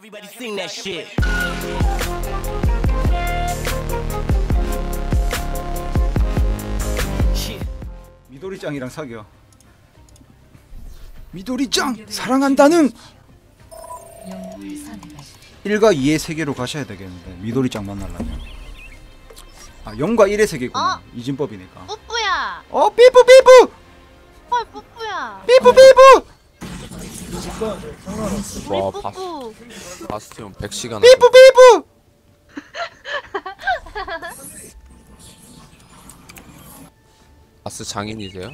Everybody sing that shit. 미도리짱이랑 사귀어 미도리짱 사랑한다는 1과 2의 세계로 가셔야 되겠는데 미도리짱 만나려면 아 0과 1의 세계구나 어? 이진법이니까 뿌뿌야. 어 삐뿌 삐뿌 헐 뿌뿌야. 삐뿌 삐뿌 우리 와, 바, 뿌뿌. 바스티온 100시간 삐뿌 삐뿌 바스 장인이세요?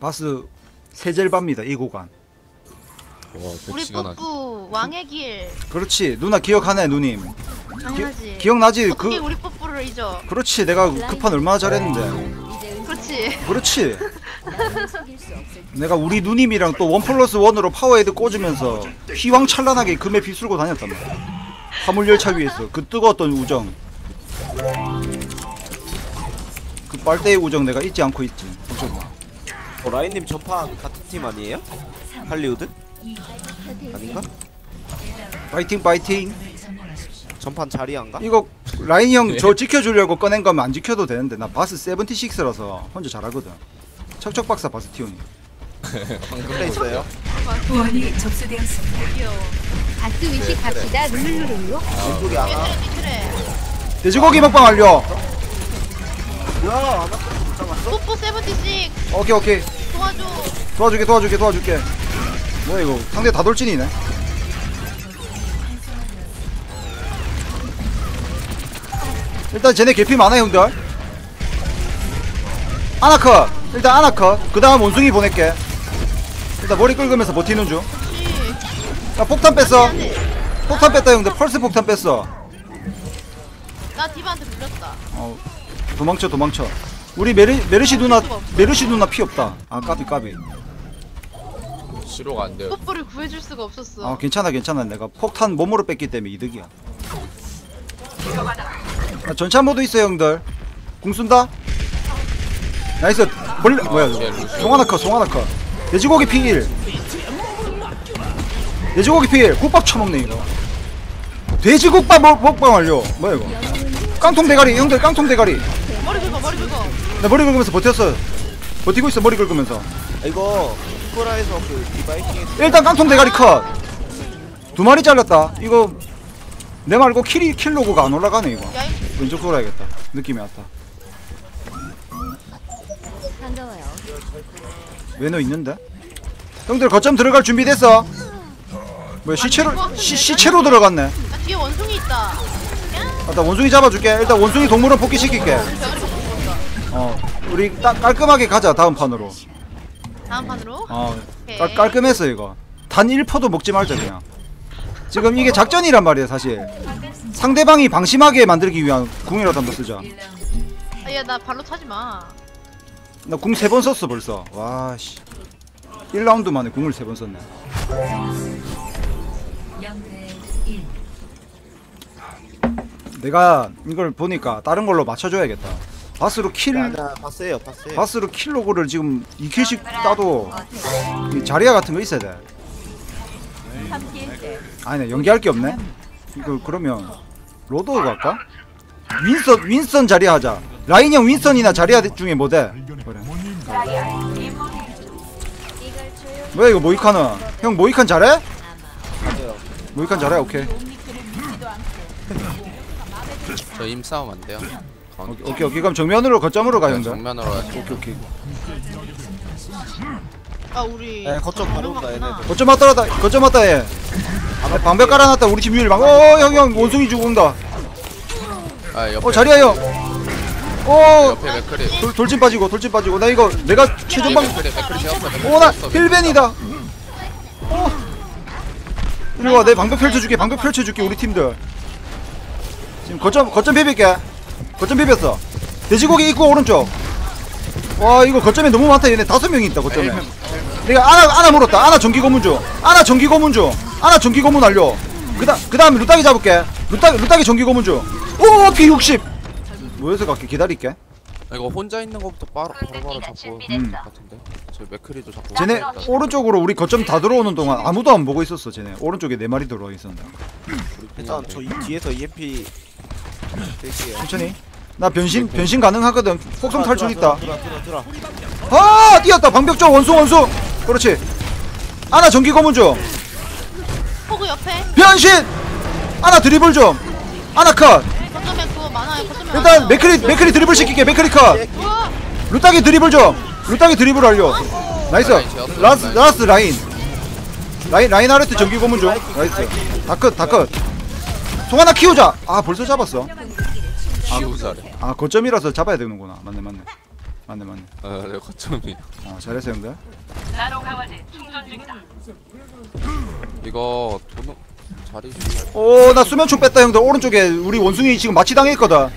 바스 세젤바입니다 이 구간 와 우리 100시간 하지 뿌뿌 왕의 길. 그렇지 누나 기억하네 누님 당연하지. 기억나지 어떻게 그 우리 뿌뿌를 잊어? 그렇지 내가 급한 얼마나 잘했는데 그렇지. 그렇지 내가 우리 누님이랑 또 원 플러스 원으로 파워헤드 꽂으면서 휘황찬란하게 금에 휩쓸고 다녔단 말이야 화물열차 위에서 그 뜨거웠던 우정 그 빨대의 우정 내가 잊지 않고 있지 걱정 마 어, 라인님 전판 같은 팀 아니에요? 할리우드? 아닌가? 파이팅 파이팅 전판 자리안가? 이거 라인이 형저 지켜주려고 꺼낸 거면 안 지켜도 되는데 나 바스 76라서 혼자 잘하거든 척척박사 바스티온이 그래 있어요. 후원이 접수되었습니다. 귀여워. 바스 위식 갑시다 룰루룰루 왼쪽이 안 와. 얘들은 니트래. 돼지고기 먹방 완료? 안. 못 잡았어? 뿌뿌 세븐티식 오케이 오케이 도와줘. 도와줄게 도와줄게 도와줄게 뭐야 이거 상대 다 돌진이네 일단 쟤네 개피 많아 형들 아나컷 일단 아나컷. 그 다음 원숭이 보낼게. 일단 머리 긁으면서 버티는 중? 그렇지. 나 폭탄 뺐어. 폭탄 뺐다 형들. 펄스 폭탄 뺐어. 나 디바한테 물렸다. 어 도망쳐 도망쳐. 우리 메르, 메르시 누나 메르시 누나 피 없다. 아 까비 까비. 시로가 안 돼요. 뿌뿌를 구해줄 수가 없었어. 아 괜찮아 괜찮아. 내가 폭탄 몸으로 뺐기 때문에 이득이야. 아, 전차 모드 있어요 형들. 궁 쏜다? 나이스 벌레 뭐야 이거 송하나 컷 송하나 컷 돼지고기 피1 돼지고기 피1 국밥 처먹네 이거 돼지국밥 먹, 먹방 완료 뭐야 이거 깡통 대가리 형들 깡통 대가리 머리 긁어 머리 긁어. 나 머리 긁으면서 버텼어 버티고 있어 머리 긁으면서 아, 이거 쿠라에서 그 디바이팅 일단 깡통 대가리 컷. 두 마리 잘랐다. 이거 내 말고 킬이 킬 로고가 안 올라가네 이거. 왼쪽 돌아야겠다. 느낌이 왔다. 반가워요 외노 있는데? 형들 거점 들어갈 준비 됐어? 뭐야 시체로 시, 시체로 들어갔네. 나 뒤에 원숭이 있다. 아, 나 원숭이 잡아줄게. 일단 원숭이 동물원 복귀시킬게. 먹고. 어, 우리 딱 깔끔하게 가자 다음 판으로. 다음 판으로. 어, 깔, 깔끔했어 이거. 단 1퍼도 먹지 말자 그냥. 지금 이게 작전이란 말이야 사실. 상대방이 방심하게 만들기 위한 궁이라도 한번 쓰자. 아야 나 발로 차지 마. 나 궁 세 번 썼어 벌써 와씨 1라운드 만에 궁을 세 번 썼네 0대 1. 내가 이걸 보니까 다른 걸로 맞춰줘야겠다 바스로 킬 아니야 봤어요 봤어요. 바스로 킬 로고를 지금 2킬씩 따도 이 자리야 같은 거 있어야 돼 아니네 연기할 게 없네 이거 그러면 로드 갈까? 윈선 윈선 자리야 하자 라인 형 윈선이나 자리야 중에 뭐돼? 그래 뭐야 이거 모이칸은 형 모이칸 잘해? 맞아요. 모이칸 잘해 오케이 저 임싸움 안 돼요 오케이 오케이, 오케이. 그럼 정면으로 거점으로 가 네, 정면으로 가죠 오케이 오케이 아 우리. 네, 거점 바로 온다. 얘네들. 거점 왔다 거점 왔다 얘 아, 방벽 깔아놨다 우리 팀 유일 방 어형형 원숭이 주고 온다 아 옆에 어 자리야 형 어 옆에 맥크리 돌, 돌진 빠지고 돌진 빠지고. 나 이거 내가 최전방 맥크리 맥크리 되었어 맥크리 오나. 힐벤이다. 어 이리 와내 방벽 펼쳐줄게 방벽 펼쳐줄게 우리 팀들. 지금 거점 거점 비빌게. 거점 비볐어. 돼지고기 입구 오른쪽. 와 이거 거점에 너무 많다 얘네. 다섯 명이 있다 거점에. 내가 아나 아나 물었다. 아나 전기 고문 중 아나 전기 고문 중 아나 전기 고문 완료 그다 그다음에 루따기 잡을게. 루따기 루따기 전기 고문 중오 P60 모여서 갈게. 기다릴게. 아, 이거 혼자 있는 것부터 바로 바로바로 잡고 음. 같은데. 저 맥크리도 잡고. 쟤네. 오른쪽으로 우리 거점 다 들어오는 동안 아무도 안 보고 있었어 쟤네. 오른쪽에 네 마리 들어와 있었는데. 일단 저 이, 뒤에서 EMP 대기해요. 천천히. 나 변신 변신 가능하거든. 폭성 탈출 있다. 들어 들어 들어 아 뛰었다. 방벽 쪽 원수 원수 그렇지. 아나 전기 검은 좀 호구 옆에. 변신! 아나 드리블 좀 아나 컷. 그거 많아요. 거점에 일단 많아요. 맥크리 맥크리 드리블 시킬게 맥크리 컷. 우와 루따기 드리블 좀. 루따기 드리블 완료. 나이스. 라스 라스 라인. 라인 라인 아르트 전기 고문 좀. 나이스. 다컷 다컷. 송 하나 키우자. 아 벌써 잡았어. 잘해. 아 거점이라서 잡아야 되는구나. 맞네 맞네. 맞네 맞네. 아, 내 거점이. 아 잘했어 형들 이거 도는 자리 좀 오나 수면총 뺐다 형들 오른쪽에 우리 원숭이 지금 마취 당했거든.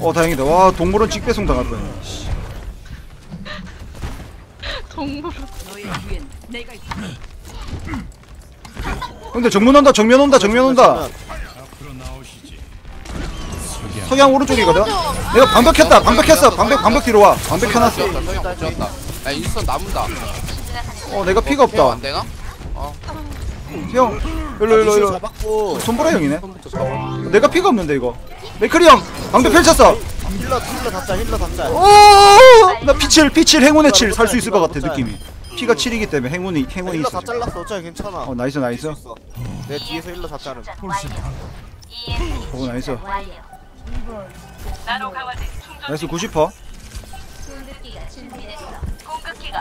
어 다행이다 와 동물원 직배송 당할 씨. 동물 형들 정문 온다 정면 온다 정면 온다 석양 오른쪽이거든 내가 방벽 켰다 방벽 켰어 방벽 방벽 뒤로 와 방벽 켜놨어. 서영. 야 인스턴 남은다. 어 내가 피가 없다 안 되나? 어. 형 일로 일로 일로. 잡았고. 손보라 형이네. 내가 피가 없는데 이거. 메크리 형 방벽 펼쳤어. 힐러 힐러 답자 힐러 답자 오나 피칠 피칠 행운의 칠 살 수 있을 것 같아 느낌이. 피가 7이기 때문에 행운이 행운이 힐러 있어 다. 잘랐어. 어차피 괜찮아. 어 나이스 나이스. 내 뒤에서 힐러 잡자는 오 나이스. 나이스 90퍼.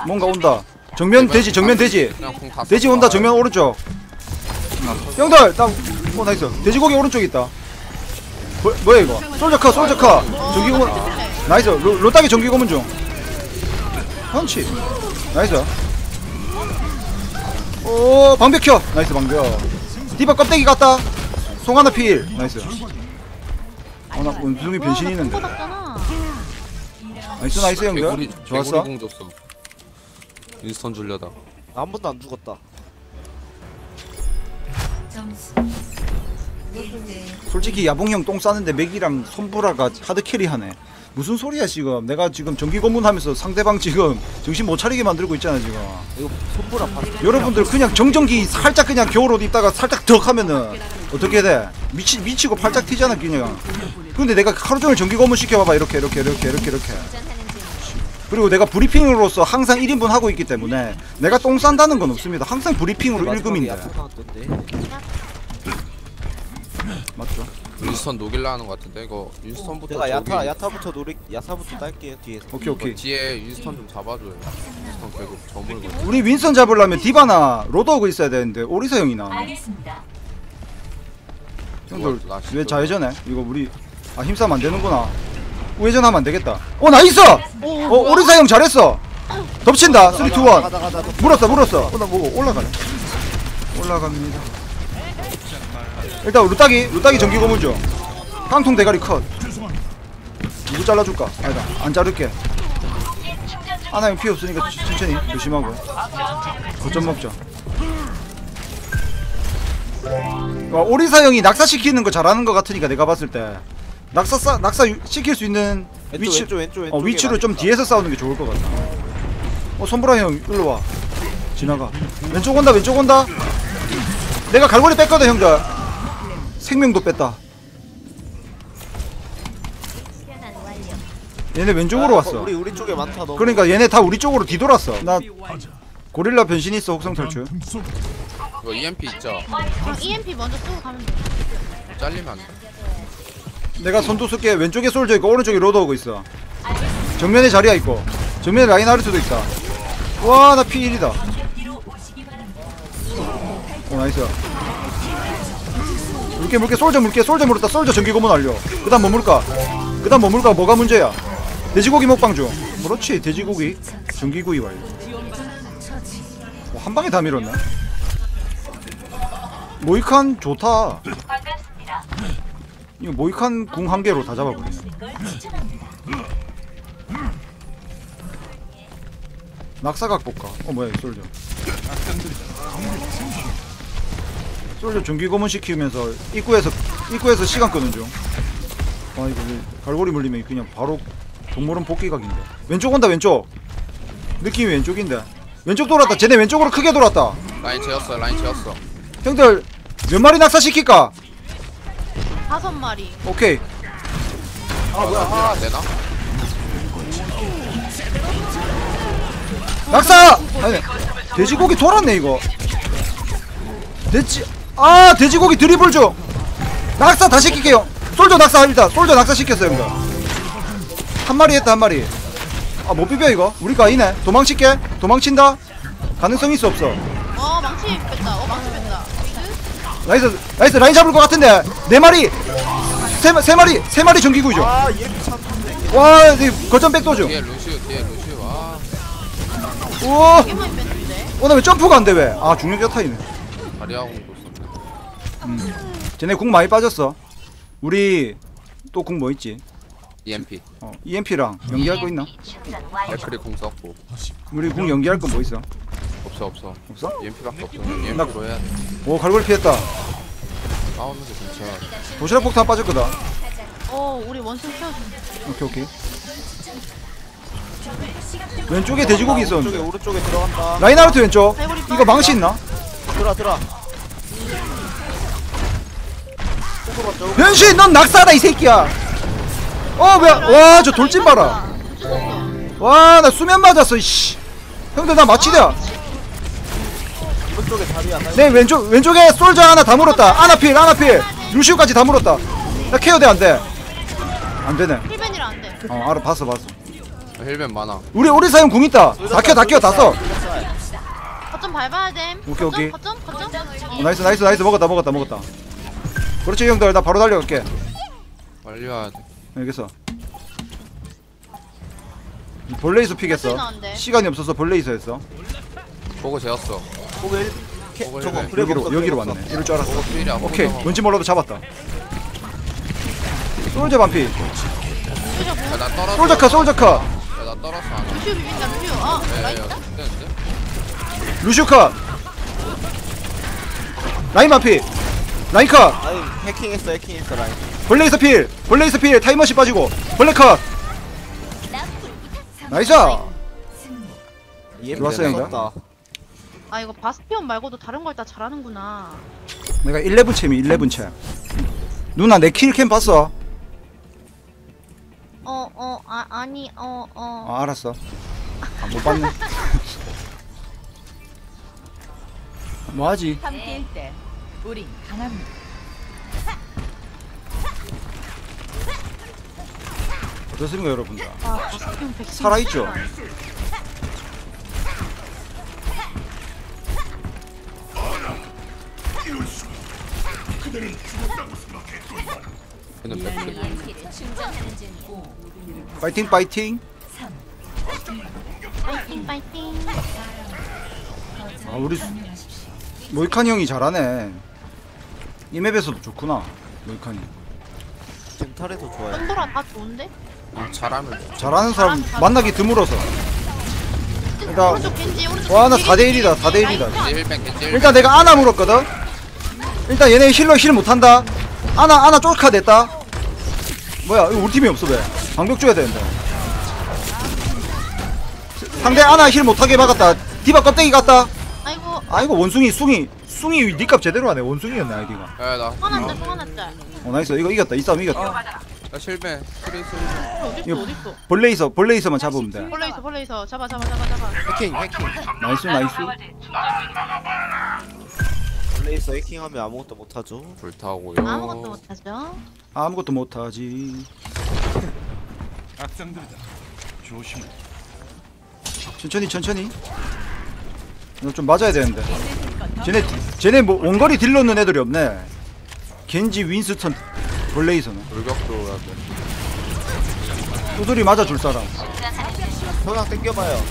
뭔가 온다 정면 돼지 정면 돼지. 그냥 공다 돼지 온다 정면 오른쪽. 형들 나 어, 나이스. 돼지고기 오른쪽 있다. 뭐, 뭐야 이거? 솔저카 솔저카 전기고문 나이스. 로, 로따기 전기고문 중. 펀치. 나이스. 오 방벽 켜. 나이스 방벽. 디바 껍데기 같다. 송 하나 필. 나이스. 어나 원숭이 변신이 있는데. 나이스 나이스 형들. 좋았어 인스턴 줄려다. 한 번도 안 죽었다. 점수 1대 솔직히 야봉형 똥 싸는데 맥이랑 손보라가 하드 캐리 하네. 무슨 소리야 지금? 내가 지금 전기 고문하면서 상대방 지금 정신 못 차리게 만들고 있잖아 지금. 이거 손보라 봤어. 여러분들 그냥 정전기 살짝 그냥 겨울옷 입다가 살짝 덕 하면은 어떻게 돼? 미치, 미치고 팔짝 튀잖아 그냥. 근데 내가 하루 종일 전기 고문 시켜봐봐. 이렇게 이렇게 이렇게 이렇게 이렇게 그리고 내가 브리핑으로서 항상 1인분 하고 있기 때문에 내가 똥 싼다는 건 없습니다. 항상 브리핑으로 1금인데. 맞죠? 인스턴 녹일라 하는 것 같은데 이거 인스턴부터 내가 야타 야타부터 노리 야타부터 딸게요 뒤에서 오케이 오케이. 뒤에 인스턴 좀 잡아줘요. 인스턴 결국 저물고. 우리 윈선 잡으려면 디바나 로드오그 있어야 되는데 오리사 형이 나오네 알겠습니다. 형들 나왜 좌회전해? 이거 우리 아 힘싸면 안 되는구나 우회전하면 안 되겠다. 어 나이스! 어 오리사 형 잘했어. 덮친다. 3, 2, 1 가자 가자 물었어 물었어. 어나 뭐 올라가네. 올라갑니다. 일단 루따기 루따기 전기 고문 중 깡통 대가리 컷. 누구 잘라줄까? 아니다 안 자를게. 하나 형 피 없으니까 천- 천천히 조심하고. 거점 먹자. 와, 오리사 형이 낙사 시키는 거 잘하는 거 같으니까 내가 봤을 때 낙사 싸, 낙사 유- 시킬 수 있는 왼쪽 위치 왼쪽 왼쪽 왼쪽 어, 위치로 좀 뒤에서 싸우는 게 좋을 것 같아. 어, 손보라 형, 일로 와. 지나가. 왼쪽 온다, 왼쪽 온다. 내가 갈고리 뺐거든, 형들. 생명도 뺐다. 얘네 왼쪽으로 왔어. 우리 우리 쪽에 많다 너무 그러니까 얘네 다 우리 쪽으로 뒤돌았어. 나 고릴라 변신 있어, 혹성 탈출. 이거 EMP 있죠? 그럼 EMP 먼저 쓰고 가면 돼 잘리면 안 돼. 내가 선두 쓸게. 왼쪽에 솔져 있고, 오른쪽에 로드 오고 있어. 정면에 자리야 있고, 정면에 라인 아르트도 있다. 와, 나 P1이다. 오 나이스. 물게 물게 솔져 물게 솔져 물었다. 솔져 전기 고문 완료 그 다음 뭐 물까? 그 다음 뭐 물까? 뭐가 문제야? 돼지고기 먹방 중. 그렇지 돼지고기. 전기구이 완료 오, 한 방에 다 밀었네. 모이칸 좋다 이거 모이칸 궁 한 개로 다 잡아버리네. 낙사각 볼까? 어 뭐야 이 솔져 솔저 전기 고문 시키면서 입구에서 입구에서 시간 끄는 중. 와 이거 왜 갈고리 물리면 그냥 바로 동물원 복귀각인데. 왼쪽 온다 왼쪽. 느낌이 왼쪽인데. 왼쪽 돌았다. 쟤네 왼쪽으로 크게 돌았다. 라인 채웠어 라인 채웠어. 형들 몇 마리 낙사시킬까? 다섯 마리. 오케이. 아 뭐야 아 되나? 낙사! 아니 돼지고기 돌았네 이거. 돼지 아 돼지고기 드리블 중 낙사 다 시킬게요. 솔저 낙사 일단 솔저 낙사 시켰어요 형들 한 마리 했다 한 마리. 아못 비벼 이거. 우리가 아니네. 도망칠게. 도망친다. 가능성 있어 없어 어 나이스 나이스 라인 잡을 것 같은데. 네 마리. 세, 마- 세 마리 세 마리 전기구이죠. 아와이 거점 백도죠. 뒤에 루시우 뒤에 루시우 아. 우와. 왜 점프가 안 돼 왜? 아 중력 여타이네. 썼네 쟤네 궁 많이 빠졌어. 우리 또 궁 뭐 있지? EMP 어, EMP랑 연기할 거 있나? 맥크리 공 썼고. 우리 궁 연기할 거 뭐 있어? 없어 없어. 없어? EMP밖에 없어. EMP로 해야 돼. 오 갈고리 피했다. 싸우는 게 괜찮아 도시락 폭탄 빠졌거든 어 우리 원숭이 키워줘. 오케이 오케이. 왼쪽에 돼지고기 오른쪽에 있었는데. 오른쪽에 들어간다. 라인아웃 왼쪽. 이거 망치 있나? 들어 들어 호구 봤죠? 변신 넌 낙사다 이 새끼야. 어 뭐야? 와저 돌진 봐라. 와 나 수면 맞았어 이씨. 형들 나 마치다 오른쪽에 다리야. 내 왼쪽 왼쪽에 솔저 하나 다 물었다. 아나필 아나필. 루시우까지 다 물었다. 나 케어 돼안 돼? 안 되네. 힐벤이라 안 돼. 어 알아 봤어 봤어. 헬멧 많아. 우리 우리 사용 궁 있다. 다 켜 다 켜 다 써. 거점 밟아야 돼. 오케이, 오케이. 거점 거점. 거점. 어, 나이스 나이스 나이스. 먹었다 먹었다 먹었다. 그렇지 형들. 나 바로 달려갈게. 빨리 와야 돼. 알겠어. 벌레이서 피겠어. 시간이 없어서 벌레이서 했어. 보고 재웠어 일 캐- 저거. 그래 여기로 여기로 왔네. 이럴 줄 알았어. 필이야 오케이. 뭔지 몰라도 잡았다. 솔저 반피. 야나 떨었어 솔저 컷 솔저 컷. 야나 떨었어 안. 루시우 비빈다 루시우. 어 야, 라인 야, 있다? 죽겠는데? 루슈 컷. 라인 반피. 라인 컷. 아니 해킹했어 해킹했어 라인. 벌레이서 필. 벌레이서 필. 타이머시 빠지고. 벌레 컷. 나이스. EMP 좋았어요, 형들. 썼다. 아 이거 바스티온 말고도 다른 걸 다 잘하는구나. 내가 11 챔이 11 챔 누나 내 킬캠 봤어? 어 어 아 아니 어 어. 아 알았어 아, 못 봤네 뭐 하지? 함께일 때 우린 강합니다. 어떻습니까 여러분들 아. 살아있죠? 걔는 맥크리 파이팅 파이팅 파이팅 파이팅. 아 우리 수- 모이칸 형이 잘하네 이 맵에서도 좋구나 모이칸이 젠탈에도 좋아요 썬도라 다 좋은데? 아, 잘하면 좋지. 잘하는 사람 만나기 드물어서 일단 오른쪽 겐지 오른쪽. 와, 나 겐지, 4대 1이다, 겐지. 4대 1 이다. 라인 겐지 힐백 겐지 힐백 일단 내가 아나 물었거든 일단 얘네 힐러 힐 못한다. 아나 아나 쫄카 됐다. 뭐야 이거 우리 팀이 없어 왜? 방벽 줘야 되는데. 상대 아나 힐 못하게 막았다. 디바 껍데기 갔다. 아이고. 아이고 원숭이 숭이 숭이 니값 제대로 하네. 원숭이였네 아이디가. 야나. 또 하나짤. 어 나이스. 이거 이겼다. 이 싸움 이겼다. 야 실패. 트레이스. 어딨어 이거- 어딨어? 벌레 있어 벌레 있어만 잡으면 돼. 벌레 있어 벌레 있어. 잡아 잡아 잡아 잡아. 해킹 해킹. 나이스 나이스. 플 레이서 해킹하면 아무것도 못하죠. 불타고요. 아무것도 못하죠. 아무것도 못하지. 천천히 천천히. 이거 좀 맞아야 되는데. 쟤네 쟤네 뭐 원거리 딜 넣는 애들이 없네. 겐지 윈스턴 볼레이서는. 돌격도 해야 돼. 두드리 맞아줄 사람. 성향 땡겨봐요.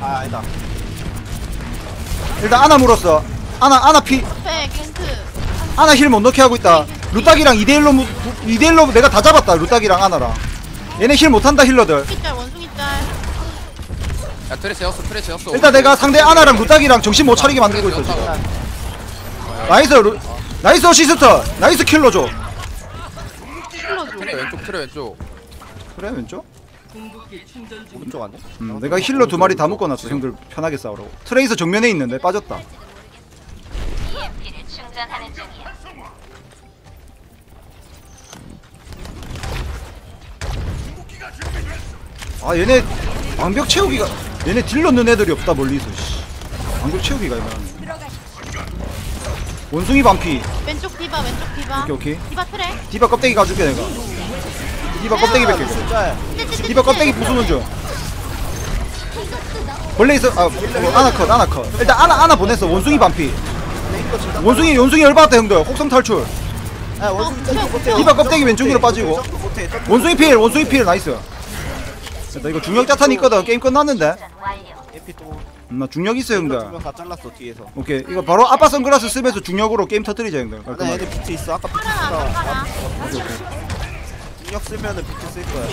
아 아니다. 일단 아나 물었어 아나 아나 피. 앞에 겐트. 아나 힐 못 넣게 하고 있다. 루딱이랑 2대1로 2대1로 내가 다 잡았다 루딱이랑 아나랑. 얘네 힐 못한다 힐러들. 원숭이 짤 원숭이 짤. 야 트레 재웠어 트레 재웠어. 일단 내가 상대 아나랑 루딱이랑 정신 못 차리게 만들고 있어 지금. 나이스 루, 나이스 어시스트 나이스 킬러줘. 힐러 줘. 트레 왼쪽. 트레 왼쪽? 그래 왼쪽? 오른쪽 아니야? 음, 내가 힐러 두 마리 다 묶어놨어. 형들 편하게 싸우라고. 트레이서 정면에 있는데 빠졌다 아 얘네 방벽 채우기가 얘네 딜 넣는 애들이 없다 멀리서 씨. 방벽 채우기가 이만. 원숭이 반피. 왼쪽 디바 왼쪽 디바. 오케이 오케이. 디바 트레. 디바 껍데기 가줄게 내가. 디바 껍데기 뺄게 진짜 디바 껍데기 부수는 중. 원래 있어 아 뭐, 아나 컷 아나 컷. 일단 아나 아나 보냈어. 원숭이 반피 원숭이 원숭이 열받았다 형들. 혹성 탈출. 아 원숭이 점프 못해. 디바 껍데기 왼쪽으로 빠지고. 원숭이 필 원숭이 필 나이스. 됐다 이거 중력 자탄 있거든. 게임 끝났는데. 음, 나 중력 있어 형들. 다 잘랐어 뒤에서. 오케이. 이거 바로 아빠 선글라스 쓰면서 중력으로 게임 터뜨리자 형들. 나 깔끔하게. 얘네 비트 있어. 아까 비트 파라. 중력 쓰면은 비트 쓸 거야.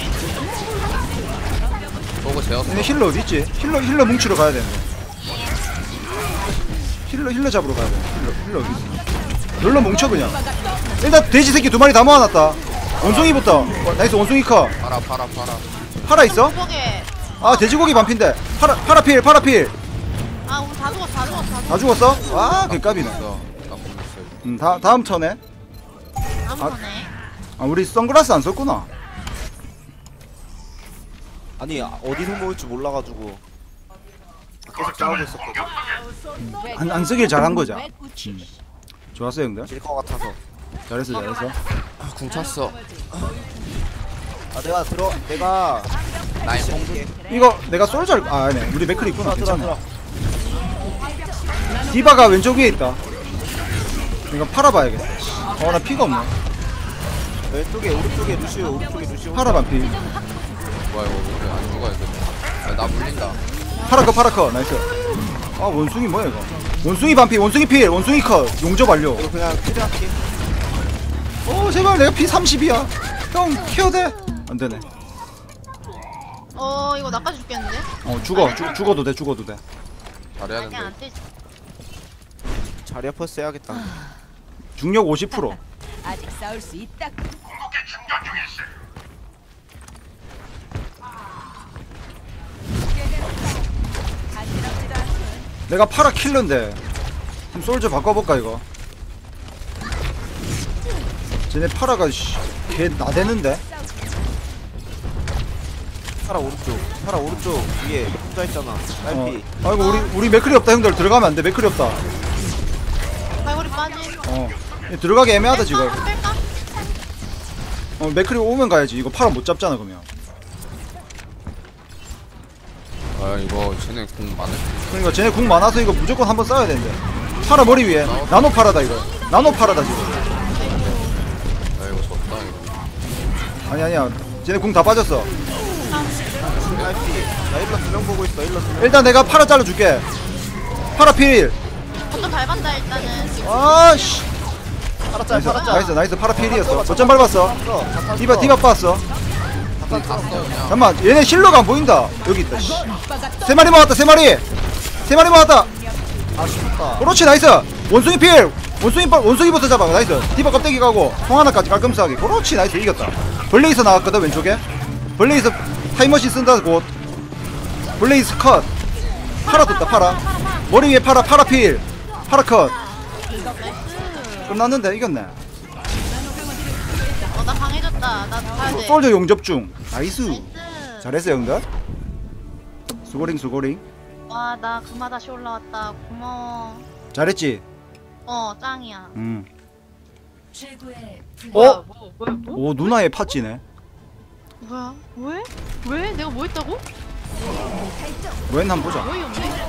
보고 재웠어 힐러 어디 있지? 힐러 힐러 뭉치러 가야 되는데 힐러 힐러 잡으러 가야 돼. 힐러 힐러? 힐러 뭉쳐 그냥. 일단 돼지 새끼 두 마리 다 모아놨다. 원숭이부터. 어, 나이스 원숭이 커. 파라 파라 파라 파라 있어? 아 돼지고기 반핀데. 파라 파라필 파라필. 아 우리 다 죽었어 다 죽었어 다 다 죽었어? 아나 보냈어 음, 다, 다음 턴에. 죽었어. 아무거네. 아 우리 선글라스 안 썼구나. 아니 어디서 모을 줄 몰라가지고 계속 싸우고 있었거든 안, 안 쓰길 잘한 거자 음. 좋았어 형들. 질것 같아서. 잘했어 잘했어. 궁 찼어. 아 내가 들어 내가 라인 뽕 이거 내가 솔잘 아 아니 우리 맥클 있구나. 들어 괜찮아. 들어. 디바가 왼쪽 위에 있다. 이거 팔아봐야겠다. 어나 피가 없네. 왼쪽에 오른쪽에 루시오 오른쪽에 루시오. 파라 반피. 뭐야 이거. 안 죽어야 돼. 야, 나 물린다. 파라커 파라커. 나이스. 아 원숭이 뭐야 이거? 원숭이 반피 원숭이 필 원숭이 컷. 용접 완료. 이거 그냥 필요할게. 어 제발 내가 피 30이야. 형 케어돼. 안되네. 어 이거 나까지 죽겠는데? 어 죽어. 죽, 죽어도 돼 죽어도 돼. 잘해야 그냥 된다. 안 뜨지. 자리야 퍼스 해야겠다. 중력 50% 아직 싸울 수 있다. 내가 파라 킬러인데. 좀 솔저 바꿔볼까 이거? 쟤네 파라가 씨, 걔 나대는데? 파라 오른쪽. 파라 오른쪽. 위에 혼자 있잖아. 어. 딸피. 아이고 우리 우리 맥클이 없다 형들. 들어가면 안돼. 맥클이 없다. 발골이 빠진. 어. 얘 들어가기 애매하다 지금. 뺄까? 뺄까? 어 맥클이 오면 가야지. 이거 파라 못 잡잖아 그러면 아 이거 쟤네 궁 많을 수 그러니까 쟤네 궁 많아서 이거 무조건 한번 싸야 되는데. 파라 머리 위에. 나노 파라다 이거. 나노 파라다 지금. 야 이거 졌다 이거. 아니 아니야. 쟤네 궁 다 빠졌어. 나 일러 두명 보고 있어 일러 두명. 일단 내가 파라 잘라줄게. 파라 필. 어좀 밟았다 일단은. 아씨. 파라 짤 나이스 짤 나이스 나이스. 파라 필이었어. 거점 밟았어? 어, 디바 디바 빠졌어 그냥. 잠깐만 얘네 힐러가 안 보인다. 여기 있다 씨. 세 마리 모았다 세 마리. 세 마리 모았다. 아쉽다. 그렇지 나이스. 원숭이 필. 원숭이 빠- 원숭이부터 잡아 나이스. 디바 껍데기 가고 통 하나까지 깔끔하게. 그렇지 나이스 이겼다. 블레이서 나왔거든 왼쪽에. 블레이서 타임머신 쓴다 곧. 블레이스 컷. 파라 떴다 파라. 머리 위에 파라 파라 필. 파라 컷. 끝났는데 이겼네 강해졌다. 나 가야 돼. 솔저 용접 중 나이스 나이스. 잘했어 형들 수고링 수고링 와 나 금화 다시 올라왔다. 고마워. 잘했지 어 짱이야. 음. 뭐야, 어? 뭐, 뭐야 뭐? 오 누나의 팥찌네 뭐야? 왜? 왜? 내가 뭐 했다고? 웬 한번 보자 왜 없네?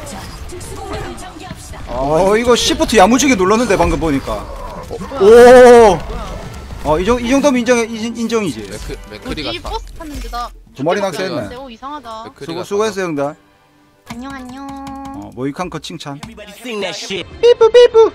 어 이거 시프트 야무지게 눌렀는데 방금 보니까 오. 어, 이, 정, 이 정도면 인정, 인, 인정이지. 맥크 맥크리 뭐지? 같다. 버스 탔는데 나. 두 마리 낚시했네. 어 이상하다. 맥크리 수고. 수고했어, 형들. 안녕 안녕. 어, 모이칸 거 칭찬. 삐뿌, 삐뿌.